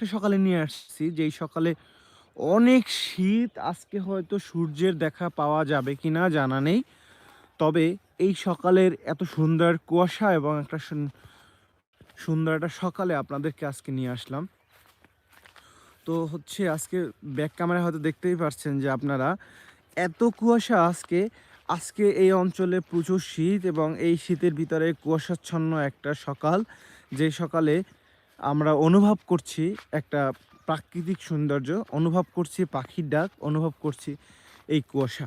একটা সকালে নিয়ে আসছি, যেই সকালে অনেক শীত, আজকে হয়তো সূর্যের দেখা পাওয়া যাবে কি না জানা নেই। তবে এই সকালের এত সুন্দর কুয়াশা এবং একটা সুন- সুন্দর একটা সকালে আপনাদেরকে আজকে নিয়ে আসলাম। তো হচ্ছে আজকে ব্যাক ক্যামেরা হয়তো দেখতেই পারছেন যে আপনারা এত কুয়াশা আজকে আজকে এই অঞ্চলে প্রচুর শীত এবং এই শীতের ভিতরে কুয়াশাচ্ছন্ন একটা সকাল। যে সকালে আমরা অনুভব করছি একটা প্রাকৃতিক সৌন্দর্য, অনুভব করছি পাখির ডাক, অনুভব করছি এই কুয়াশা।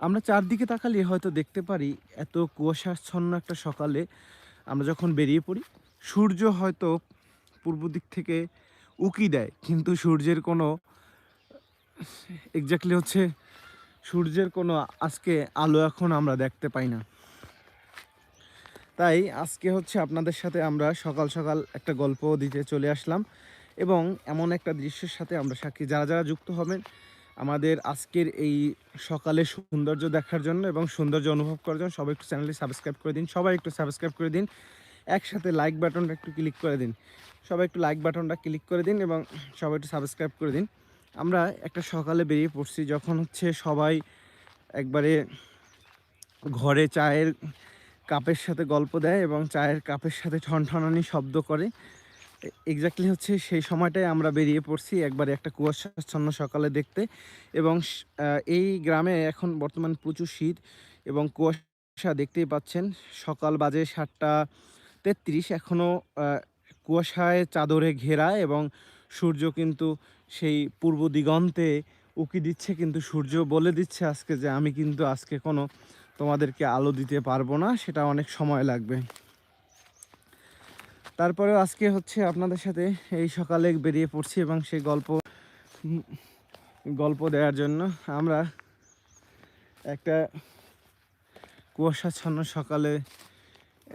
আমরা চারদিকে তাকালে হয়তো দেখতে পারি এত কুয়াশাচ্ছন্ন একটা সকালে আমরা যখন বেরিয়ে পড়ি, সূর্য হয়তো পূর্ব দিক থেকে উকি দেয়, কিন্তু সূর্যের কোনো এক্স্যাক্টলি হচ্ছে সূর্যের কোনো আজকে আলো এখন আমরা দেখতে পাই না। তাই আজকে হচ্ছে আপনাদের সাথে আমরা সকাল সকাল একটা গল্প দিতে চলে আসলাম এবং এমন একটা দৃশ্যের সাথে আমরা সাক্ষী। যারা যারা যুক্ত হবেন, আমাদের আজকের এই সকালের সৌন্দর্য দেখার জন্য এবং সৌন্দর্য অনুভব করার জন্য সবাই একটু চ্যানেলটি সাবস্ক্রাইব করে দিন। সবাই একটু সাবস্ক্রাইব করে দিন। একসাথে লাইক বাটনটা একটু ক্লিক করে দিন। সবাই একটু লাইক বাটনটা ক্লিক করে দিন এবং সবাই একটু সাবস্ক্রাইব করে দিন। আমরা একটা সকালে বেরিয়ে পড়ছি, যখন হচ্ছে সবাই একবারে ঘরে চায়ের কাপের সাথে গল্প দেয় এবং চায়ের কাপের সাথে ঠনঠনানি শব্দ করে। এক্স্যাক্টলি হচ্ছে সেই সময়টাই আমরা বেরিয়ে পড়ছি একবারে একটা কুয়াশাচ্ছন্ন সকালে দেখতে এবং এই গ্রামে এখন বর্তমান প্রচুর শীত এবং কুয়াশা দেখতেই পাচ্ছেন। সকাল বাজে সাতটা তেত্রিশ এখনও কুয়াশায় চাদরে ঘেরা এবং সূর্য কিন্তু সেই পূর্ব দিগন্তে উকি দিচ্ছে, কিন্তু সূর্য বলে দিচ্ছে আজকে যে আমি কিন্তু আজকে কোনো তোমাদেরকে আলো দিতে পারব না, সেটা অনেক সময় লাগবে। তারপরে আজকে হচ্ছে আপনাদের সাথে এই সকালে বেরিয়ে পড়ছি এবং সেই গল্প গল্প দেওয়ার জন্য আমরা একটা কুয়াশাচ্ছন্ন সকালে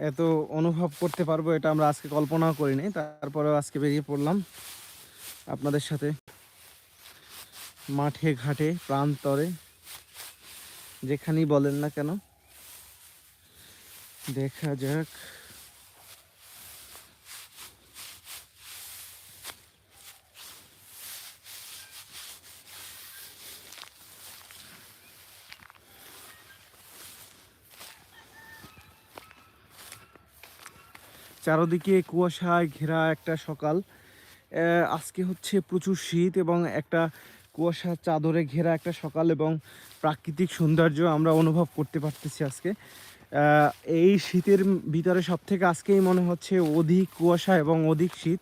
এত অনুভব করতে পারব, এটা আমরা আজকে কল্পনাও করিনি। তারপরেও আজকে বেরিয়ে পড়লাম আপনাদের সাথে মাঠে ঘাটে, প্রান্তরে। যেখানেই বলেন না কেন, দেখা যাক। চারদিকে কুয়াশায় ঘেরা একটা সকাল। আজকে হচ্ছে প্রচুর শীত এবং একটা কুয়াশার চাদরে ঘেরা একটা সকাল এবং প্রাকৃতিক সৌন্দর্য আমরা অনুভব করতে পারতেছি আজকে। এই শীতের ভিতরে সব থেকে আজকেই মনে হচ্ছে অধিক কুয়াশা এবং অধিক শীত।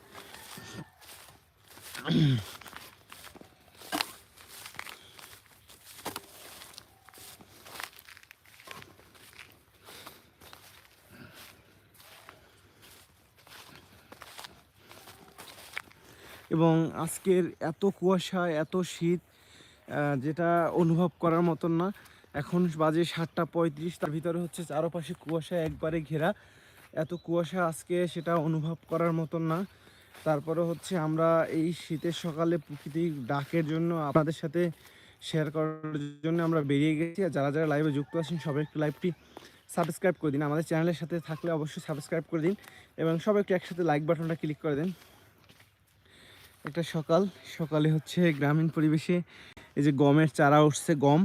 এবং আজকের এত কুয়াশা, এত শীত যেটা অনুভব করার মতন না। এখন বাজে সাতটা পঁয়ত্রিশ, তার ভিতরে হচ্ছে চারপাশে কুয়াশা একবারে ঘেরা। এত কুয়াশা আজকে সেটা অনুভব করার মতন না। তারপরে হচ্ছে আমরা এই শীতের সকালে প্রকৃতির ডাকের জন্য আপনাদের সাথে শেয়ার করার জন্য আমরা বেরিয়ে গেছি। আর যারা যারা লাইভে যুক্ত আছেন, সবাই একটু লাইভটি সাবস্ক্রাইব করে দিন। আমাদের চ্যানেলের সাথে থাকলে অবশ্যই সাবস্ক্রাইব করে দিন এবং সবাই একটু একসাথে লাইক বাটনটা ক্লিক করে দিন। একটা সকাল। সকালে হচ্ছে গ্রামীণ পরিবেশে এই যে গমের চারা উঠছে, গম।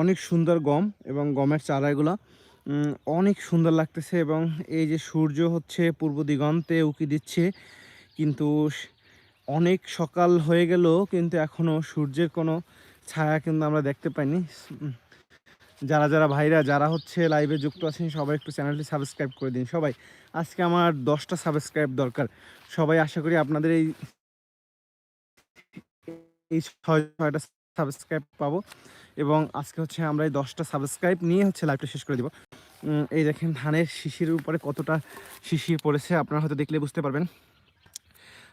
অনেক সুন্দর গম এবং গমের চারাগুলো। অনেক সুন্দর লাগতেছে এবং এই যে সূর্য হচ্ছে পূর্ব দিগন্তে উকি দিচ্ছে, কিন্তু অনেক সকাল হয়ে গেল, কিন্তু এখনও সূর্যের কোনো ছায়া কিন্তু আমরা দেখতে পাইনি। যারা যারা ভাইরা, যারা হচ্ছে লাইভে যুক্ত আছেন, সবাই একটু চ্যানেলটি সাবস্ক্রাইব করে দিন। সবাই, আজকে আমার দশটা সাবস্ক্রাইব দরকার। সবাই আশা করি আপনাদের এই এই ছয়, ছয়টা সাবস্ক্রাইব পাবো। এবং আজকে হচ্ছে আমরা এই দশটা সাবস্ক্রাইব নিয়ে হচ্ছে লাইভটা শেষ করে দিব। এই দেখেন ধানের শিশির উপরে কতটা শিশির পড়েছে, আপনারা হয়তো দেখলে বুঝতে পারবেন।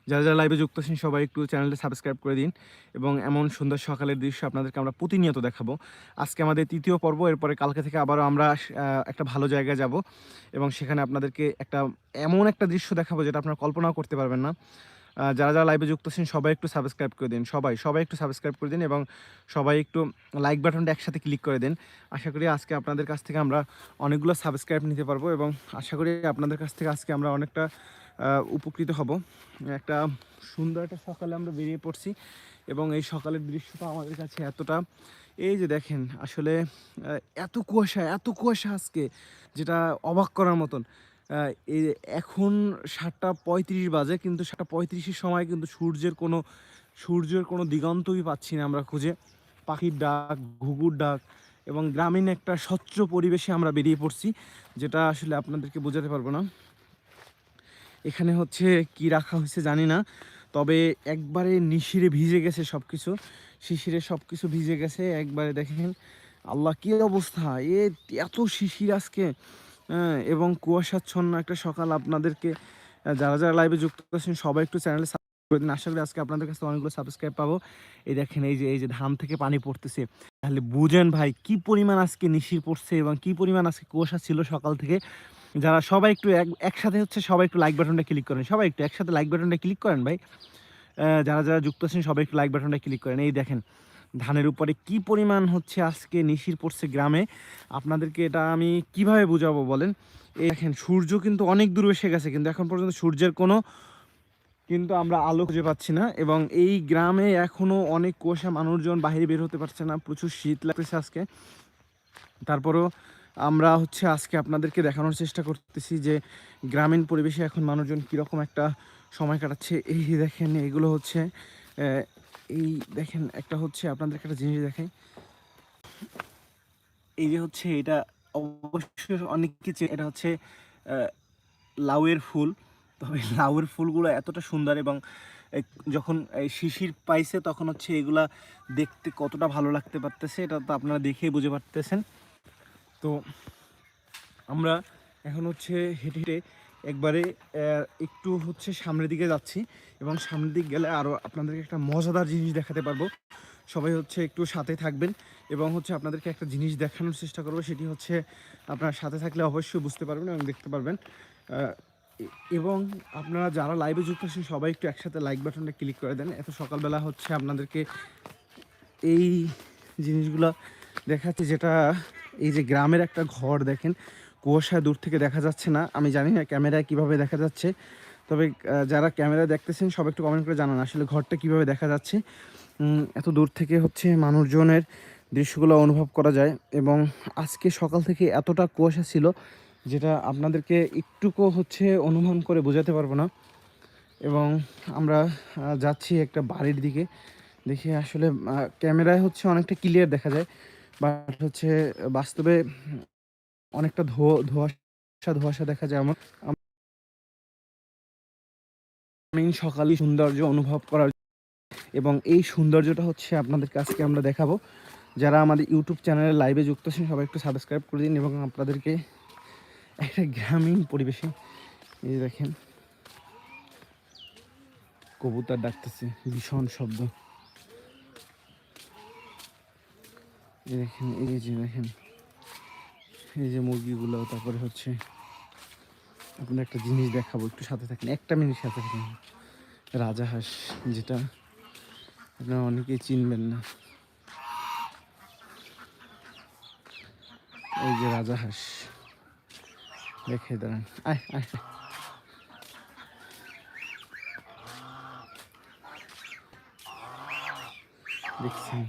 যারা যারা লাইভে যুক্ত আছেন, সবাই একটু চ্যানেলটা সাবস্ক্রাইব করে দিন এবং এমন সুন্দর সকালের দৃশ্য আপনাদেরকে আমরা প্রতিনিয়ত দেখাবো। আজকে আমাদের তৃতীয় পর্ব, এরপরে কালকে থেকে আবারও আমরা একটা ভালো জায়গায় যাব এবং সেখানে আপনাদেরকে একটা এমন একটা দৃশ্য দেখাবো যেটা আপনারা কল্পনাও করতে পারবেন না। যারা যারা লাইভে যুক্ত আছেন, সবাই একটু সাবস্ক্রাইব করে দিন। সবাই সবাই একটু সাবস্ক্রাইব করে দিন এবং সবাই একটু লাইক বাটনটা একসাথে ক্লিক করে দিন। আশা করি আজকে আপনাদের কাছ থেকে আমরা অনেকগুলো সাবস্ক্রাইব নিতে পারব এবং আশা করি আপনাদের কাছ থেকে আজকে আমরা অনেকটা উপকৃত হব। একটা সুন্দর একটা সকালে আমরা বেরিয়ে পড়ছি এবং এই সকালের দৃশ্যটা আমাদের কাছে এতটা, এই যে দেখেন আসলে এত কুয়াশা এত কুয়াশা আজকে, যেটা অবাক করার মতন। এখন সাতটা পঁয়ত্রিশ বাজে, কিন্তু সাতটা পঁয়ত্রিশের সময় কিন্তু সূর্যের কোনো সূর্যের কোনো দিগন্তই পাচ্ছি না আমরা খুঁজে। পাখির ডাক, ঘুঘুর ডাক এবং গ্রামীণ একটা স্বচ্ছ পরিবেশে আমরা বেরিয়ে পড়ছি, যেটা আসলে আপনাদেরকে বোঝাতে পারব না। এখানে হচ্ছে কি রাখা হয়েছে জানি না, তবে একবারে নিশিরে ভিজে গেছে সব কিছু শিশিরে সব কিছু ভিজে গেছে, একবারে দেখেন আল্লাহ কি অবস্থা, এ এত শিশির আজকে। এবং কুয়াশাচ্ছন্ন একটা সকাল আপনাদেরকে যারা যারা লাইভে যুক্ত আছেন, সবাই একটু চ্যানেলে সাবস্ক্রাইব করে আশা করি আজকে আপনাদের কাছে অনেকগুলো সাবস্ক্রাইব পাবো। এই দেখেন, এই যে এই যে ধান থেকে পানি পড়তেছে। তাহলে বুঝেন ভাই, কি পরিমাণ আজকে নিশির পড়ছে এবং কি পরিমাণ আজকে কুয়াশা ছিল সকাল থেকে। যারা সবাই একটু এক- একসাথে হচ্ছে, সবাই একটু লাইক বাটনটা ক্লিক করেন। সবাই একটু একসাথে লাইক বাটনটা ক্লিক করেন ভাই। যারা যারা যুক্ত আছেন, সবাই একটু লাইক বাটনটা ক্লিক করেন। এই দেখেন ধানের উপরে কি পরিমাণ হচ্ছে আজকে নিশির পড়ছে গ্রামে? আপনাদেরকে এটা আমি কীভাবে বুঝাবো বলেন? এই দেখেন, সূর্য কিন্তু অনেক দূর এসে গেছে, কিন্তু এখন পর্যন্ত সূর্যের কোনো কিন্তু আমরা আলো খুঁজে পাচ্ছি না এবং এই গ্রামে এখনও অনেক কুয়াশা মানুষজন বাইরে বের হতে পারছে না, প্রচুর শীত লাগতেছে আজকে। তারপরও আমরা হচ্ছে আজকে আপনাদেরকে দেখানোর চেষ্টা করতেছি যে গ্রামীণ পরিবেশে এখন মানুষজন কীরকম একটা সময় কাটাচ্ছে। এই দেখেন, এগুলো হচ্ছে এই দেখেন, একটা হচ্ছে আপনাদেরকে একটা জিনিস দেখাই। এই যে হচ্ছে, এটা অবশ্যই অনেক কিছু, এটা হচ্ছে লাউয়ের ফুল। তবে লাউয়ের ফুলগুলো এতটা সুন্দর এবং যখন শিশির পাইছে, তখন হচ্ছে এগুলা দেখতে কতটা ভালো লাগতে পারতেছে, এটা তো আপনারা দেখেই বুঝে পারতেছেন। তো, আমরা এখন হচ্ছে হেঁটে হেঁটে একবারে একটু হচ্ছে সামনের দিকে যাচ্ছি এবং সামনের দিক গেলে আরও আপনাদেরকে একটা মজাদার জিনিস দেখাতে পারব। সবাই হচ্ছে একটু সাথে থাকবেন এবং হচ্ছে আপনাদেরকে একটা জিনিস দেখানোর চেষ্টা করব, সেটি হচ্ছে আপনার সাথে থাকলে অবশ্যই বুঝতে পারবেন এবং দেখতে পারবেন। এবং আপনারা যারা লাইভে যুক্ত আছেন, সবাই একটু একসাথে লাইক বাটনটা ক্লিক করে দেন। এত সকালবেলা হচ্ছে আপনাদেরকে এই জিনিসগুলো দেখাচ্ছি, যেটা এই যে গ্রামের একটা ঘর দেখেন কুয়াশা দূর থেকে দেখা যাচ্ছে না। আমি জানি না ক্যামেরায় কীভাবে দেখা যাচ্ছে। তবে যারা ক্যামেরা দেখতেছেন সব একটু কমেন্ট করে জানান আসলে ঘরটা কীভাবে দেখা যাচ্ছে। এত দূর থেকে হচ্ছে মানুষজনের দৃশ্যগুলো অনুভব করা যায় এবং আজকে সকাল থেকে এতটা কুয়াশা ছিল যেটা আপনাদেরকে একটুকু হচ্ছে অনুমান করে বোঝাতে পারব না। এবং আমরা যাচ্ছি একটা বাড়ির দিকে। দেখি আসলে ক্যামেরায় হচ্ছে অনেকটা ক্লিয়ার দেখা যায়। বাট হচ্ছে বাস্তবে অনেকটা ধোয়া, ধোয়াশা ধোয়াশা দেখা যায় আমার। আমি সকালে সৌন্দর্য অনুভব করার এবং এই সৌন্দর্যটা হচ্ছে আপনাদেরকে আজকে আমরা দেখাবো। যারা আমাদের ইউটিউব চ্যানেলে লাইভে যুক্ত আছেন, সবাই একটু সাবস্ক্রাইব করে দিন এবং আপনাদেরকে একটা গ্রামীণ পরিবেশে এই দেখেন, কবুতর ডাকতেছে, ভীষণ শব্দ। এই দেখেন, এই যে দেখেন এই যে মুরগিগুলো, তারপরে হচ্ছে আপনার একটা জিনিস দেখাবো, একটু সাথে থাকেন, একটা মিনিট সাথে থাকেন। রাজা হাঁস, যেটা আপনারা অনেকেই চিনবেন না। এই যে রাজা হাঁস, দেখে দাঁড়ান। আয় আয়। দেখছেন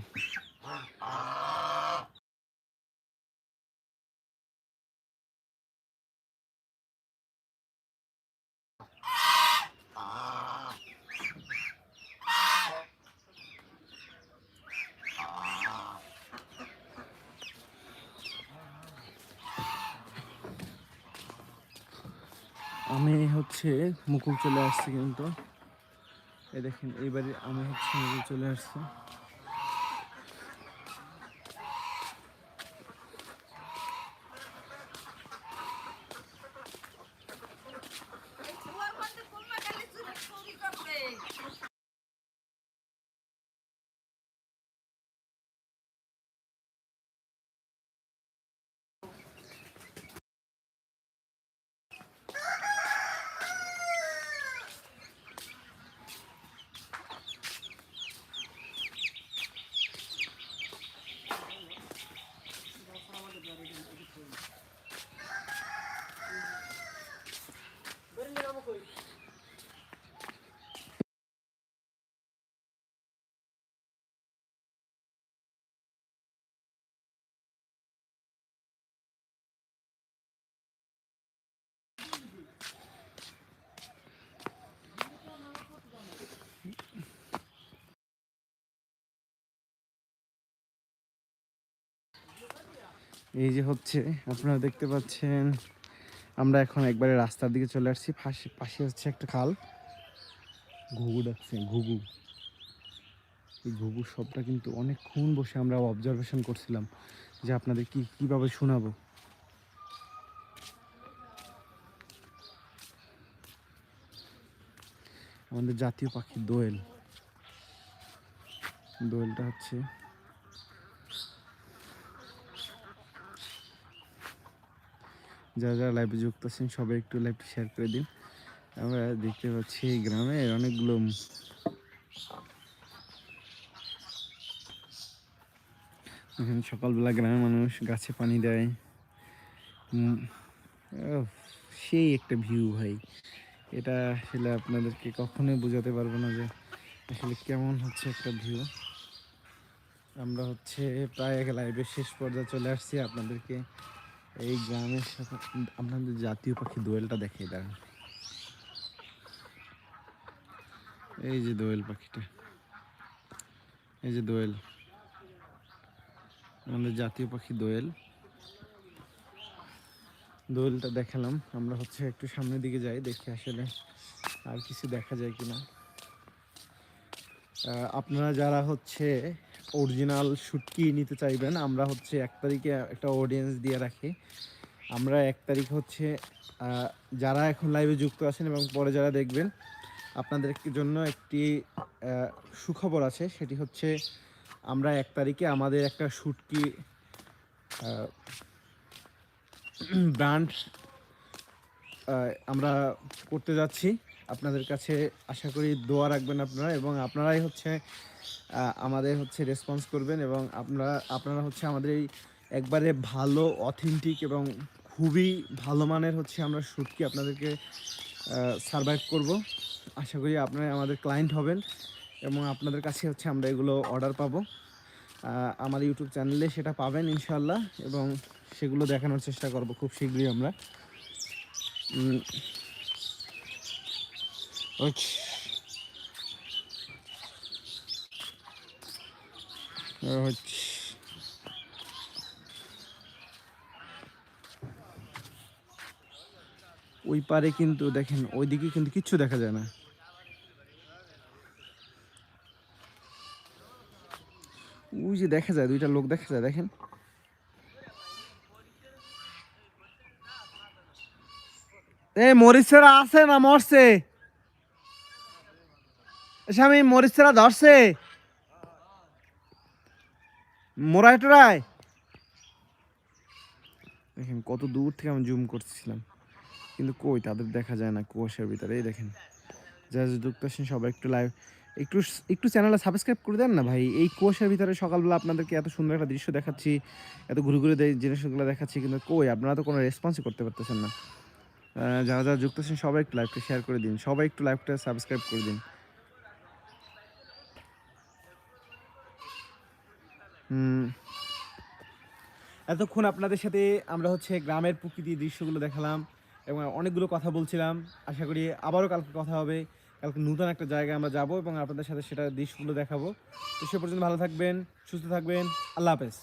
আমি হচ্ছে মুকুল চলে আসছে কিন্তু। এই দেখেন এইবারে আমি হচ্ছে মুকুল চলে আসছি। এই যে হচ্ছে, আপনারা দেখতে পাচ্ছেন, আমরা এখন একবারে রাস্তার দিকে চলে আসছি। পাশে পাশে হচ্ছে একটা খাল। ঘুঘু ডাকছে, ঘুঘু। এই ঘুঘু শব্দটা কিন্তু অনেকক্ষণ বসে আমরা অবজারভেশন করছিলাম যে আপনাদের কি কীভাবে শোনাবো। আমাদের জাতীয় পাখি দোয়েল। দোয়েলটা হচ্ছে যারা যারা লাইভে যুক্ত আছেন, সবাই একটু লাইভটি শেয়ার করে দিন। আমরা দেখতে পাচ্ছি গ্রামের অনেকগুলো এখানে সকালবেলা গ্রামের মানুষ গাছে পানি দেয়। সেই একটা ভিউ ভাই। এটা আসলে আপনাদেরকে কখনোই বোঝাতে পারব না যে আসলে কেমন হচ্ছে একটা ভিউ আমরা হচ্ছে প্রায় এক লাইভের শেষ পর্যায়ে চলে আসছি আপনাদেরকে। এই গ্রামের সাথে আপনাদের জাতীয় পাখি দোয়েলটা দেখিয়ে দেন এই যে দোয়েল পাখিটা। এই যে দোয়েল। আমাদের জাতীয় পাখি দোয়েল। দোয়েলটা দেখালাম। আমরা হচ্ছে একটু সামনের দিকে যাই, দেখি আসলে আর কিছু দেখা যায় কিনা। আপনারা যারা হচ্ছে অরিজিনাল শুটকি নিতে চাইবেন, আমরা হচ্ছে এক তারিখে একটা অডিয়েন্স দিয়ে রাখি। আমরা এক তারিখ হচ্ছে যারা এখন লাইভে যুক্ত আছেন এবং পরে যারা দেখবেন, আপনাদের জন্য একটি সুখবর আছে, সেটি হচ্ছে আমরা এক তারিখে আমাদের একটা শুটকি ব্র্যান্ড আমরা করতে যাচ্ছি। আপনাদের কাছে আশা করি দোয়া রাখবেন আপনারা এবং আপনারাই হচ্ছে আমাদের হচ্ছে রেসপন্স করবেন এবং আপনারা আপনারা হচ্ছে আমাদের এই একবারে ভালো অথেন্টিক এবং খুবই ভালো মানের হচ্ছে আমরা শ্যুটকি আপনাদেরকে সার্ভাইভ করব। আশা করি আপনারা আমাদের ক্লায়েন্ট হবেন এবং আপনাদের কাছে হচ্ছে আমরা এগুলো অর্ডার পাবো। আমার ইউটিউব চ্যানেলে সেটা পাবেন ইনশাল্লাহ এবং সেগুলো দেখানোর চেষ্টা করব খুব শীঘ্রই আমরা। ওচ। ওই পারে কিন্তু দেখেন, ওইদিকে কিন্তু কিচ্ছু দেখা যায় না। ওই যে দেখা যায়, দুইটা লোক দেখা যায়, দেখেন। এ মরিচেরা আছে না মরছে? স্বামী মরিচেরা ধরছে। মোরাই টোরাই দেখেন, কত দূর থেকে আমি জুম করছিলাম কিন্তু কই, তাদের দেখা যায় না, কুয়াশার ভিতরে। এই দেখেন যারা যুক্ত আছেন সবাই একটু লাইভ একটু একটু চ্যানেলটা সাবস্ক্রাইব করে দেন না ভাই? এই কুয়াশার ভিতরে সকালবেলা আপনাদেরকে এত সুন্দর একটা দৃশ্য দেখাচ্ছি, এত ঘুরে ঘুরে জিনিসগুলো দেখাচ্ছি, কিন্তু কই, আপনারা তো কোনো রেসপন্সই করতে পারতেছেন না। যারা যারা যুক্ত আছেন সবাই একটু লাইভটা শেয়ার করে দিন। সবাই একটু লাইভটা সাবস্ক্রাইব করে দিন। এতক্ষণ আপনাদের সাথে আমরা হচ্ছে গ্রামের প্রকৃতির দৃশ্যগুলো দেখালাম এবং অনেকগুলো কথা বলছিলাম। আশা করি আবারও কালকে কথা হবে। কালকে নতুন একটা জায়গায় আমরা যাব এবং আপনাদের সাথে সেটা দৃশ্যগুলো দেখাবো। তো সে পর্যন্ত ভালো থাকবেন, সুস্থ থাকবেন। আল্লাহ হাফেজ।